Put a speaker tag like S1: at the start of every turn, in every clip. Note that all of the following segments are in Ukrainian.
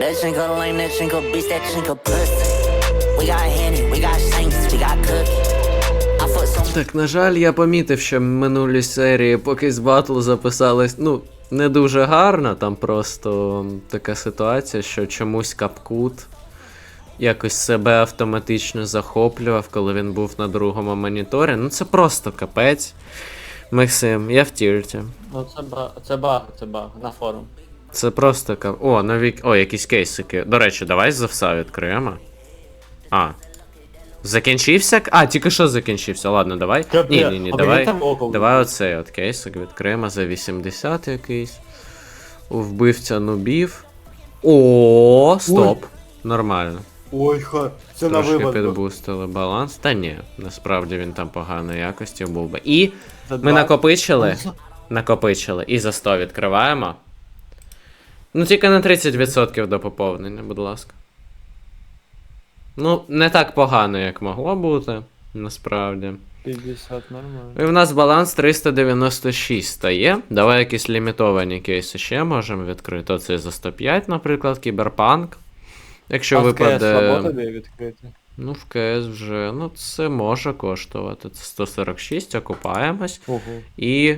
S1: That drink a lame, that drink a bitch, that drink a pussy. We got Henny, we got Shanks, we got Cookie.
S2: Так, на жаль, я помітив, що минулі серії поки з батл записались, ну, не дуже гарно, там просто така ситуація, що чомусь капкут якось себе автоматично захоплював, коли він був на другому моніторі. Ну це просто капець. Максим, я в тірті.
S3: Ну це баг, це баг, це баг, на форум.
S2: Це просто кап. О, нові. О, якісь кейсики. До речі, давай з овса відкриємо. А. Закінчився? А, тільки що закінчився. Ладно, давай. Ні, ні, ні, давай. Давай оцей от кейсик відкриємо за 80 якийсь. У вбивця нубів. О, стоп. Нормально.
S3: Ой, ха, це на був.
S2: підбустили баланс. Та ні, насправді він там поганої якості був би. І
S3: За
S2: ми накопичили. Накопичили. І за 100 відкриваємо. Ну, тільки на 30% до поповнення, будь ласка. Ну, не так погано, як могло бути, насправді.
S3: 50 нормально.
S2: І в нас баланс 396 стає. Давай якісь лімітовані кейси ще можемо відкрити. Оце за 105, наприклад, кіберпанк. Якщо
S3: а в КС
S2: випаде.
S3: тобі відкрити?
S2: Ну, в КС вже. Ну, це може коштувати. Це 146, окупаємось.
S3: Ого.
S2: І.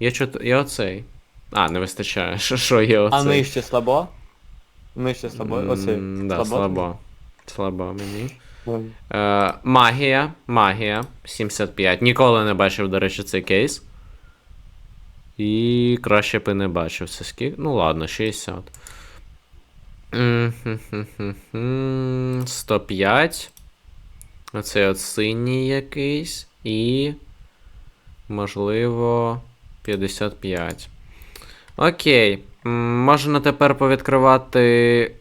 S2: Я чот... Я оцей. А, не вистачає. Що, що є оцей?
S3: А нижче слабо? Нижче слабо? Оцей.
S2: М, Да, слабо. Слабо мені.
S3: Ой.
S2: Е, магія. Магія. 75. Ніколи не бачив, до речі, цей кейс. І краще б і не бачив. Це скільки? Ну ладно, 60. М-хм-хм-хм-хм. 105. Оцей от синій якийсь. І. Можливо. 55. Окей. Можна тепер повідкривати.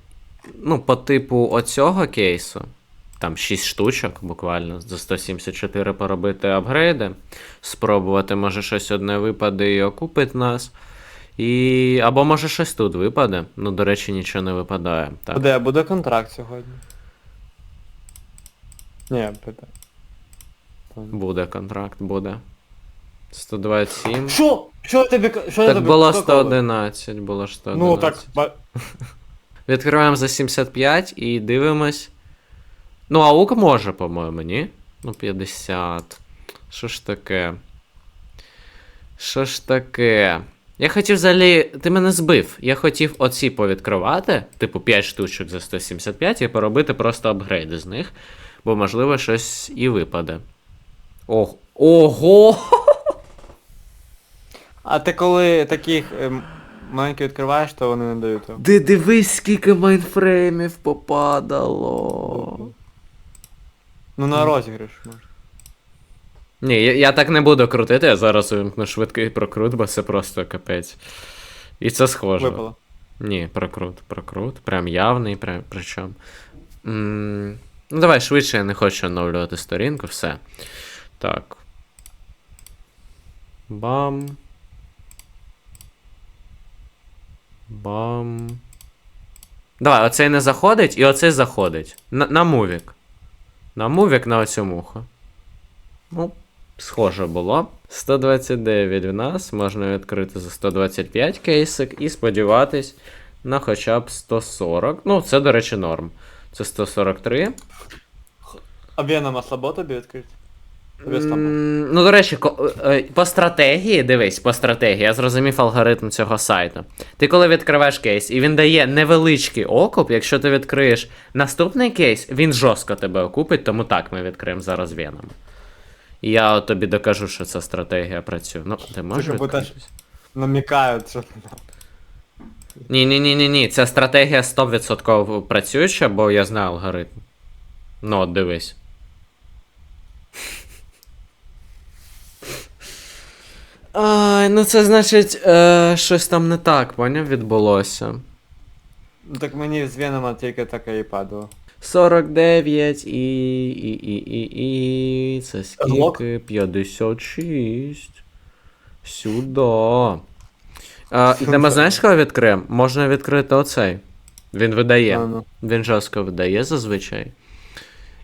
S2: Ну, по типу оцього кейсу. Там 6 штучок, буквально, за 174 поробити апгрейди. Спробувати, може, щось одне випаде і окупить нас. І. Або може щось тут випаде. Ну, до речі, нічого не випадає. Так.
S3: Буде, буде контракт сьогодні. Ні, питаю.
S2: Буде контракт, буде. 127.
S3: Що? Що тобі що
S2: Так
S3: тобі
S2: було 111, було ж 111.
S3: Ну так, ба-
S2: Відкриваємо за 75 і дивимось. Ну, аук може, по-моєму, ні? Ну, 50. Що ж таке? Що ж таке? Я хотів взагалі. Ти мене збив. Я хотів оці повідкривати, типу 5 штучок за 175, і поробити просто апгрейди з них. Бо, можливо, щось і випаде. Ох. Ого!
S3: А ти коли таких ем, маленьких відкриваєш, то вони не дають. вам.
S2: Ти дивись, скільки майнфреймів попадало.
S3: Ну на розіграш може.
S2: Ні, я, я так не буду крутити, я зараз увімкну швидкий прокрут, бо це просто капець. І це схоже.
S3: Випало.
S2: Ні, прокрут, прокрут. Прям явний, прям причому. м ну давай швидше, я не хочу оновлювати сторінку, все. Так. Бам. Бам. Давай, оцей не заходить і оцей заходить. На, на мувік. На мувік на оцю муху. Ну, схоже було. 129 в нас, можна відкрити за 125 кейсик і сподіватись на хоча б 140. Ну, це, до речі, норм. Це 143.
S3: А Венома слабо тобі відкрити?
S2: Ну, до речі, е, по стратегії, дивись, по стратегії, я зрозумів алгоритм цього сайту. Ти коли відкриваєш кейс, і він дає невеличкий окуп, якщо ти відкриєш наступний кейс, він жорстко тебе окупить, тому так ми відкриємо зараз Веном. І я от тобі докажу, що ця стратегія працює. Ну, ти можеш.
S3: Намікають, що
S2: Ні, ні, ні, ні, ні. Ця стратегія 100% працююча, бо я знаю алгоритм. Ну, от дивись. Ай, ну це значить, е, щось там не так, поняв, відбулося.
S3: Так мені з Венома тільки таке і падало.
S2: 49 і. і. і. і. і. Це скільки? 56. Сюди. А, ідемо, знаєш, кого відкриємо? Можна відкрити оцей. Він видає.
S3: А, ну.
S2: Він жорстко видає зазвичай.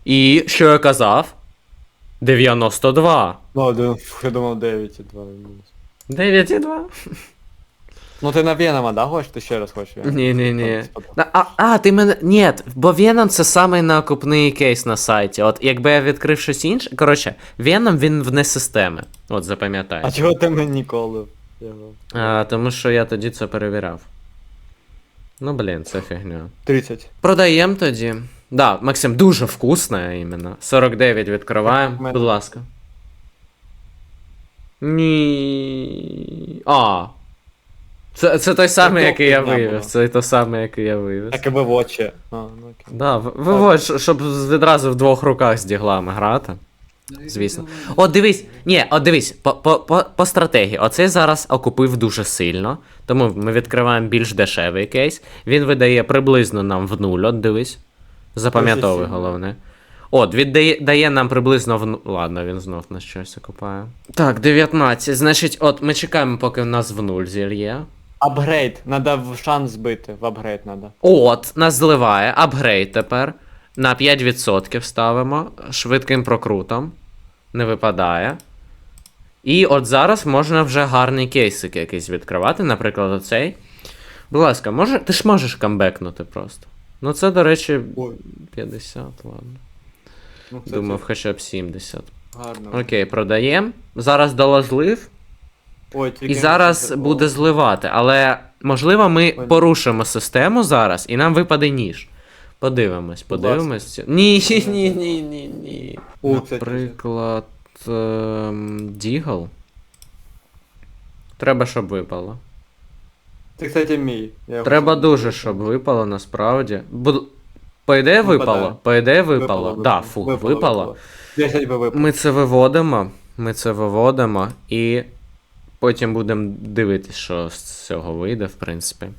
S2: І що я казав? 92.
S3: Ну, я думав 9,2.
S2: 9,2.
S3: Ну ти на Венома, да, хочеш? Ти ще раз хочеш? Венома?
S2: Ні, ні, ні. А, а, ти мене. Ні, бо Venom це самий наокупний кейс на сайті. От якби я відкрив щось інше. Коротше, Venom він вне системи. От запам'ятай.
S3: А чого ти мені ніколи? його?
S2: А, тому що я тоді це перевіряв. Ну, блін, це фігня.
S3: 30.
S2: Продаємо тоді. Да, Максим, дуже вкусне іменно. 49 відкриваємо.
S3: Мене-
S2: Будь ласка. Ні. А. Це, це той самий, який я вивів. Це той самий, який я вивів.
S3: Так і вивоче. А, ну окей.
S2: Да, в- виводь, щоб відразу в двох руках з діглами грати. Звісно. От дивись, ні, от дивись, по, по, по, по стратегії. Оцей зараз окупив дуже сильно. Тому ми відкриваємо більш дешевий кейс. Він видає приблизно нам в нуль, от дивись. Запам'ятовуй головне. От, віддає дає нам приблизно в Ладно, він знов на щось окупає. Так, 19. Значить, от ми чекаємо, поки в нас в нуль зільє.
S3: Апгрейд. Надо в шанс збити. В апгрейд надо.
S2: От, нас зливає, апгрейд тепер. На 5% ставимо швидким прокрутом. Не випадає. І от зараз можна вже гарний кейсик якийсь відкривати, наприклад, оцей. Будь ласка, може, ти ж можеш камбекнути просто. Ну це, до речі,
S3: Ой.
S2: 50, ладно.
S3: Ну, кстати,
S2: Думав, хоча б 70.
S3: гарно.
S2: Окей, продаємо. Зараз дало злив.
S3: Ой, тільки
S2: І зараз
S3: це-
S2: буде зливати, але можливо ми
S3: Ой.
S2: порушимо систему зараз і нам випаде ніж. Подивимось,
S3: Будь
S2: подивимось. Ні, ні, ні, ні, ні, ні.
S3: О, кстати,
S2: Наприклад, ем, Дігл. Треба, щоб випало.
S3: Це, кстати, мій. Я його
S2: Треба дуже, щоб випало насправді. Буд... По ідеї випало. По ідеї випало. Да, фу, випало.
S3: 10 би випало.
S2: Ми це виводимо. Ми це виводимо і потім будемо дивитися, що з цього вийде, в принципі.